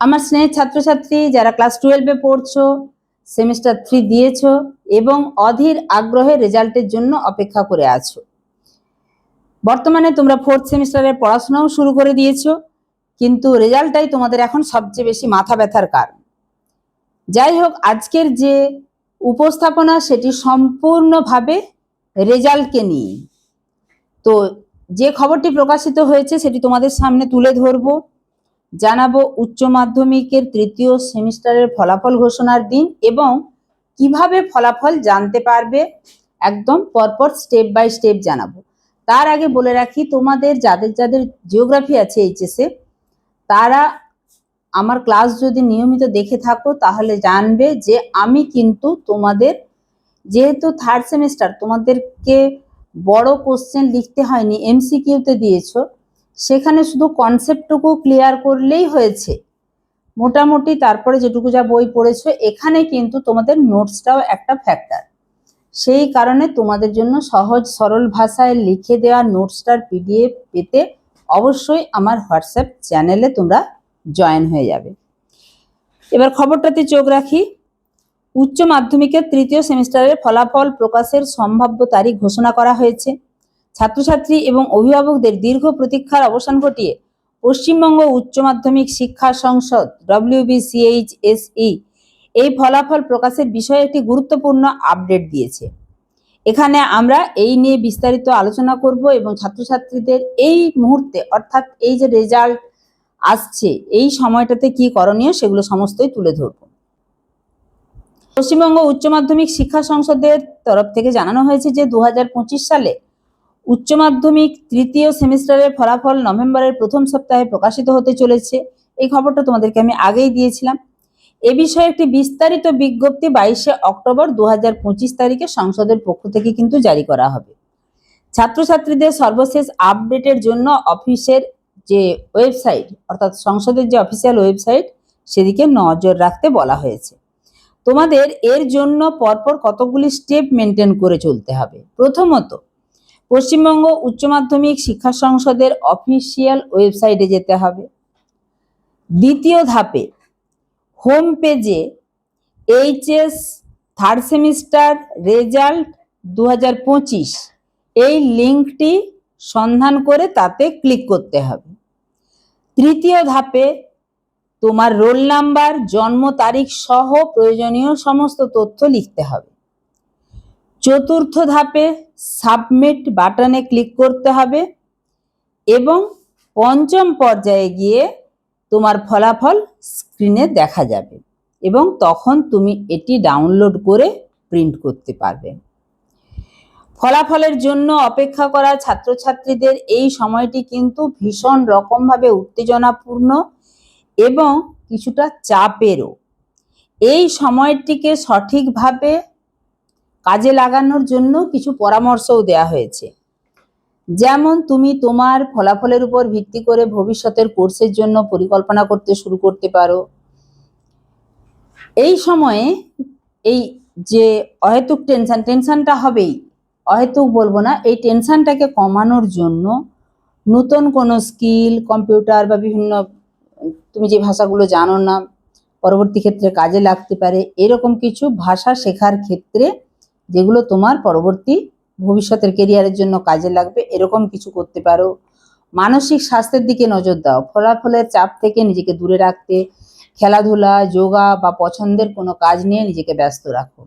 আমার স্নেহের ছাত্রছাত্রী যারা ক্লাস টুয়েলভে পড়ছো সেমিস্টার থ্রি দিয়েছ এবং অধীর আগ্রহে রেজাল্টের জন্য অপেক্ষা করে আছো। বর্তমানে তোমরা ফোর্থ সেমিস্টারের পড়াশোনাও শুরু করে দিয়েছ, কিন্তু রেজাল্টটাই তোমাদের এখন সবচেয়ে বেশি মাথা ব্যথার কারণ। যাই হোক, আজকের যে উপস্থাপনা সেটি সম্পূর্ণভাবে রেজাল্টকে নিয়ে। তো যে খবরটি প্রকাশিত হয়েছে সেটি তোমাদের সামনে তুলে ধরবো। জানাব উচ্চ মাধ্যমিকের তৃতীয় সেমিস্টারের ফলাফল ঘোষণার দিন এবং কীভাবে ফলাফল জানতে পারবে একদম পরপর স্টেপ বাই স্টেপ জানাব। তার আগে বলে রাখি, তোমাদের যাদের যাদের জিওগ্রাফি আছে এইচএসে তারা আমার ক্লাস যদি নিয়মিত দেখে থাকো, তাহলে জানবে যে আমি কিন্তু তোমাদের যেহেতু থার্ড সেমিস্টার তোমাদেরকে বড় কোশ্চেন লিখতে হয়নি এমসিকিউতে দিয়েছ সেখানে শুধু কনসেপ্টটুকু ক্লিয়ার করলেই হয়েছে। মোটামুটি তারপরে যেটুকু যা বই পড়েছো, এখানে কিন্তু তোমাদের নোটসটাও একটা ফ্যাক্টর সেই কারণে তোমাদের জন্য সহজ, সরল ভাষায় লিখে দেওয়া নোটসটার পিডিএফ পেতে অবশ্যই আমার হোয়াটসঅ্যাপ চ্যানেলে তোমরা জয়েন হয়ে যাবে। এবার খবরটাতে চোখ রাখি। উচ্চ মাধ্যমিকের তৃতীয় সেমিস্টারের ফলাফল প্রকাশের সম্ভাব্য তারিখ ঘোষণা করা হয়েছে। ছাত্রছাত্রী এবং অভিভাবকদের দীর্ঘ প্রতীক্ষার অবসান ঘটিয়ে পশ্চিমবঙ্গ উচ্চ মাধ্যমিক শিক্ষা সংসদ ডব্লিউবিসিএইচএসই এই ফলাফল প্রকাশের বিষয়ে একটি গুরুত্বপূর্ণ আপডেট দিয়েছে। এখানে আমরা এই নিয়ে বিস্তারিত আলোচনা করব এবং ছাত্রছাত্রীদের এই মুহূর্তে, অর্থাৎ এই যে রেজাল্ট আসছে, এই সময়টাতে কি করণীয় সেগুলো সমস্তই তুলে ধরব। পশ্চিমবঙ্গ উচ্চ মাধ্যমিক শিক্ষা সংসদের তরফ থেকে জানানো হয়েছে যে দু হাজার পঁচিশ সালে উচ্চ মাধ্যমিক তৃতীয় সেমিস্টারের ফলাফল নভেম্বরের প্রথম সপ্তাহে প্রকাশিত হতে চলেছে। এই খবরটা তোমাদেরকে আমি আগেই দিয়েছিলাম। এ বিষয়ে একটি বিস্তারিত বিজ্ঞপ্তি বাইশে অক্টোবর দু হাজার পঁচিশ তারিখে সংসদের পক্ষ থেকে কিন্তু জারি করা হবে। ছাত্রছাত্রীদের সর্বশেষ আপডেটের জন্য অফিসের যে ওয়েবসাইট, অর্থাৎ সংসদের যে অফিসিয়াল ওয়েবসাইট, সেদিকে নজর রাখতে বলা হয়েছে। তোমাদের এর জন্য পরপর কতগুলি স্টেপ মেনটেন করে চলতে হবে? প্রথমত পশ্চিমবঙ্গ উচ্চ মাধ্যমিক শিক্ষা সংসদের অফিসিয়াল ওয়েবসাইটে যেতে হবে। দ্বিতীয় ধাপে হোম পেজে এইচএস থার্ড সেমিস্টার রেজাল্ট দু হাজার পঁচিশ, এই লিঙ্কটি সন্ধান করে তাতে ক্লিক করতে হবে। তৃতীয় ধাপে তোমার রোল নাম্বার, জন্ম তারিখ সহ প্রয়োজনীয় সমস্ত তথ্য লিখতে হবে। চতুর্থ ধাপে সাবমিট বাটনে ক্লিক করতে হবে এবং পঞ্চম পর্যায়ে গিয়ে তোমার ফলাফল স্ক্রিনে দেখা যাবে এবং তখন তুমি এটি ডাউনলোড করে প্রিন্ট করতে পারবে। ফলাফলের জন্য অপেক্ষা করা ছাত্রছাত্রীদের এই সময়টি কিন্তু ভীষণ রকমভাবে উত্তেজনাপূর্ণ এবং কিছুটা চাপেরও। এই সময়টিকে সঠিকভাবে কাজে লাগানোর জন্য কিছু পরামর্শও দেয়া হয়েছে। যেমন তুমি তোমার ফলাফলের উপর ভিত্তি করে ভবিষ্যতের কোর্সের জন্য পরিকল্পনা করতে শুরু করতে পারো। এই সময়ে এই যে অহেতুক টেনশন, টেনশনটা হবেই। অহেতুক বলব না, এই টেনশনটাকে কমানোর জন্য নতুন কোনো স্কিল, কম্পিউটার বা বিভিন্ন, তুমি যে ভাষাগুলো জানো না, পরবর্তী ক্ষেত্রে কাজে লাগতে পারে, এরকম কিছু ভাষা শেখার ক্ষেত্রে যেগুলো তোমার পরবর্তী ভবিষ্যতের কেরিয়ারের জন্য কাজে লাগবে, এরকম কিছু করতে পারো। মানসিক স্বাস্থ্যের দিকে নজর দাও। ফলাফলের চাপ থেকে নিজেকে দূরে রাখতে, খেলাধুলা, যোগা বা পছন্দের কোনো কাজ নিয়ে নিজেকে ব্যস্ত রাখো।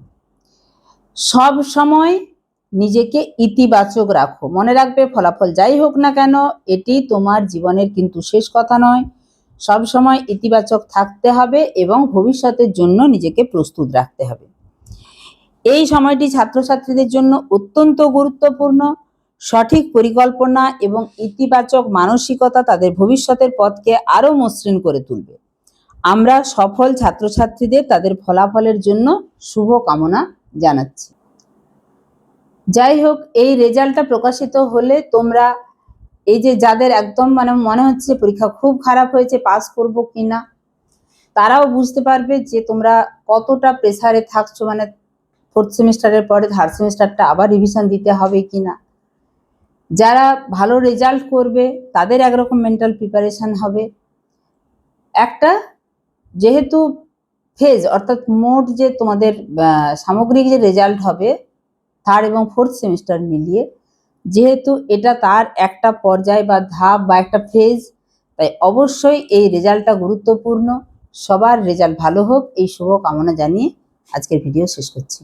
সব সময় নিজেকে ইতিবাচক রাখো। মনে রাখবে ফলাফল যাই হোক না কেন, এটি তোমার জীবনের কিন্তু শেষ কথা নয়। সব সময় ইতিবাচক থাকতে হবে এবং ভবিষ্যতের জন্য নিজেকে প্রস্তুত রাখতে হবে। এই সময়টি ছাত্রছাত্রীদের জন্য অত্যন্ত গুরুত্বপূর্ণ, সঠিক পরিকল্পনা এবং ইতিবাচক মানসিকতা তাদের ভবিষ্যতের পথকে আরও মসৃণ করে তুলবে। আমরা সফল ছাত্রছাত্রীদের তাদের ফলাফলের জন্য শুভ কামনা জানাচ্ছি। যাই হোক, এই রেজাল্টটা প্রকাশিত হলে তোমরা এই যে যাদের একদম মানে মনে হচ্ছে পরীক্ষা খুব খারাপ হয়েছে, পাস করব কিনা, তারাও বুঝতে পারবে যে তোমরা কতটা প্রেসারে থাকছো মানে ফোর্থ সেমিস্টারের পরে থার্ড সেমিস্টারটা আবার রিভিশন দিতে হবে কি না যারা ভালো রেজাল্ট করবে, তাদের একরকম মেন্টাল প্রিপারেশন হবে। একটা যেহেতু ফেজ অর্থাৎ মোট যে তোমাদের সামগ্রিক যে রেজাল্ট হবে থার্ড এবং ফোর্থ সেমিস্টার মিলিয়ে, যেহেতু এটা তার একটা পর্যায় বা ধাপ বা একটা ফেজ তাই অবশ্যই এই রেজাল্টটা গুরুত্বপূর্ণ। সবার রেজাল্ট ভালো হোক। এই শুভ কামনা জানিয়ে আজকের ভিডিও শেষ করছি।